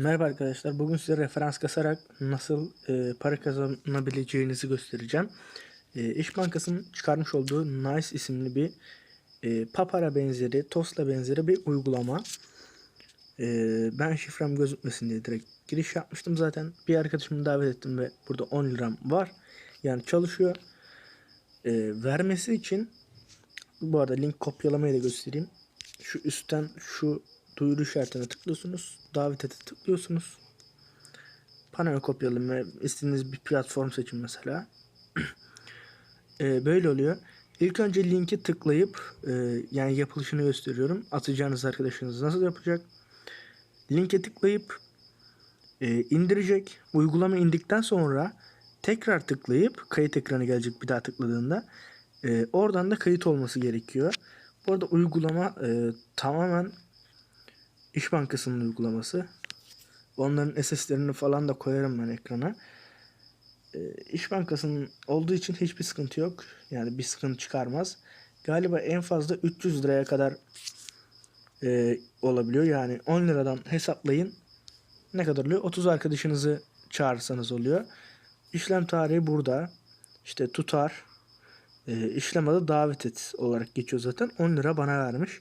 Merhaba arkadaşlar. Bugün size referans kasarak nasıl e, para kazanabileceğinizi göstereceğim. E, İş Bankası'nın çıkarmış olduğu Nice isimli bir e, Papara benzeri, Tosla benzeri bir uygulama. E, ben şifrem gözükmesin diye direkt giriş yapmıştım zaten. Bir arkadaşımı davet ettim ve burada 10 liram var. Yani çalışıyor. E, vermesi için bu arada link kopyalamayı da göstereyim. Şu üstten şu duyuru işaretine tıklıyorsunuz. Davet ete tıklıyorsunuz. Panel kopyalama ve istediğiniz bir platform seçin mesela. Ee, böyle oluyor. İlk önce linki tıklayıp e, yani yapılışını gösteriyorum. Atacağınız arkadaşınız nasıl yapacak? Linke tıklayıp e, indirecek. Uygulama indikten sonra tekrar tıklayıp kayıt ekranı gelecek bir daha tıkladığında. E, oradan da kayıt olması gerekiyor. Bu arada uygulama e, tamamen İş Bankası'nın uygulaması. Onların SS'lerini falan da koyarım ben ekrana. E, İş Bankası'nın olduğu için hiçbir sıkıntı yok. Yani bir sıkıntı çıkarmaz. Galiba en fazla 300 liraya kadar e, olabiliyor. Yani 10 liradan hesaplayın. Ne kadar oluyor? 30 arkadaşınızı çağırırsanız oluyor. İşlem tarihi burada. İşte tutar. E, işlem adı davet et olarak geçiyor zaten. 10 lira bana vermiş.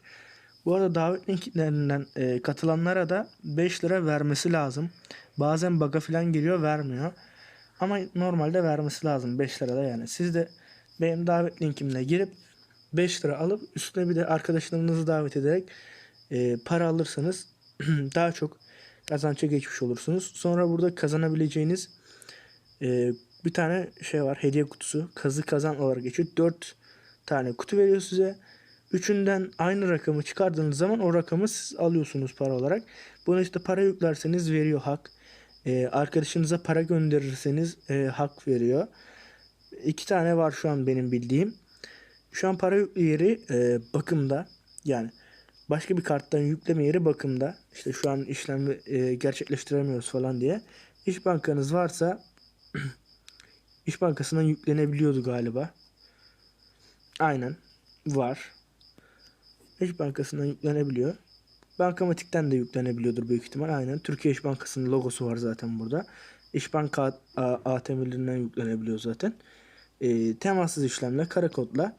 Bu arada davet linklerinden e, katılanlara da 5 lira vermesi lazım. Bazen baga falan giriyor vermiyor. Ama normalde vermesi lazım 5 lira da yani. Siz de benim davet linkimle girip 5 lira alıp üstüne bir de arkadaşlarınızı davet ederek e, para alırsanız daha çok kazança geçmiş olursunuz. Sonra burada kazanabileceğiniz e, bir tane şey var hediye kutusu. Kazı kazan olarak geçiyor. 4 tane kutu veriyor size. Üçünden aynı rakamı çıkardığınız zaman o rakamı siz alıyorsunuz para olarak. Bunu işte para yüklerseniz veriyor hak. Ee, arkadaşınıza para gönderirseniz e, hak veriyor. İki tane var şu an benim bildiğim. Şu an para yüklü yeri e, bakımda. Yani başka bir karttan yükleme yeri bakımda. İşte şu an işlemi e, gerçekleştiremiyoruz falan diye. İş bankanız varsa İş Bankası'ndan yüklenebiliyordu galiba. Aynen var. İş Bankası'ndan yüklenebiliyor. Bankamatikten de yüklenebiliyordur büyük ihtimal. Aynen. Türkiye İş Bankası'nın logosu var zaten burada. İş Banka ATM'lerinden yüklenebiliyor zaten. E, temassız işlemle, kara kodla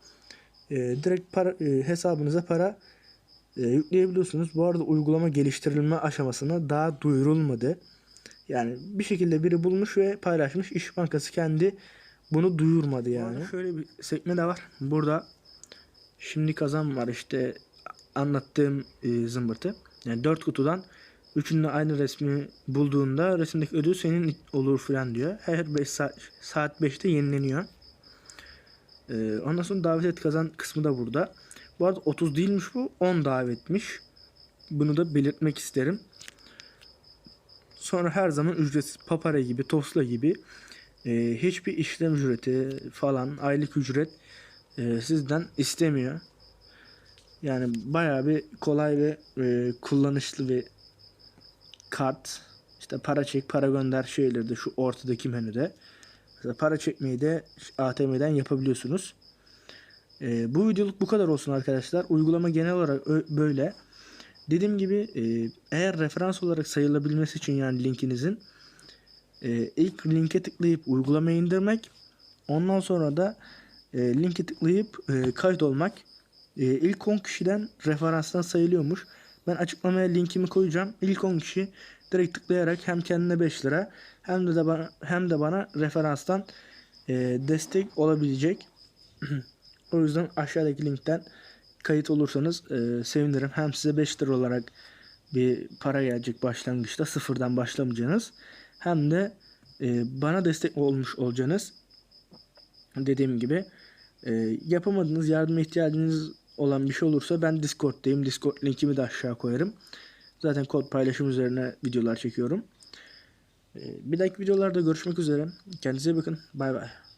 e, direkt para, e, hesabınıza para e, yükleyebiliyorsunuz. Bu arada uygulama geliştirilme aşamasına daha duyurulmadı. Yani bir şekilde biri bulmuş ve paylaşmış. İş Bankası kendi bunu duyurmadı yani. Şöyle bir sekme de var. Burada şimdi kazan var işte anlattığım e, zımbırtı. Yani 4 kutudan üçünde aynı resmi bulduğunda resimdeki ödül senin olur filan diyor. Her 5 saat, saat 5'te yenileniyor. E, ondan sonra davet et kazan kısmı da burada. Bu arada 30 değilmiş bu 10 davetmiş. Bunu da belirtmek isterim. Sonra her zaman ücretsiz papara gibi, tosla gibi e, hiçbir işlem ücreti falan aylık ücret e, sizden istemiyor. Yani bayağı bir kolay ve e, kullanışlı bir kart. İşte para çek, para gönder şeyleri de şu ortadaki menüde. Mesela para çekmeyi de ATM'den yapabiliyorsunuz. E, bu videoluk bu kadar olsun arkadaşlar. Uygulama genel olarak böyle. Dediğim gibi e, eğer referans olarak sayılabilmesi için yani linkinizin e, ilk linke tıklayıp uygulamayı indirmek ondan sonra da e, linke tıklayıp e, kayıt olmak e, ilk 10 kişiden referanstan sayılıyormuş. Ben açıklamaya linkimi koyacağım. İlk 10 kişi direkt tıklayarak hem kendine 5 lira hem de, de bana, hem de bana referanstan e, destek olabilecek. o yüzden aşağıdaki linkten kayıt olursanız e, sevinirim. Hem size 5 lira olarak bir para gelecek başlangıçta sıfırdan başlamayacağınız hem de e, bana destek olmuş olacaksınız. Dediğim gibi e, yapamadığınız yardıma ihtiyacınız olan bir şey olursa ben Discord'dayım. Discord linkimi de aşağı koyarım. Zaten kod paylaşım üzerine videolar çekiyorum. E, bir dahaki videolarda görüşmek üzere. Kendinize bakın. Bay bay.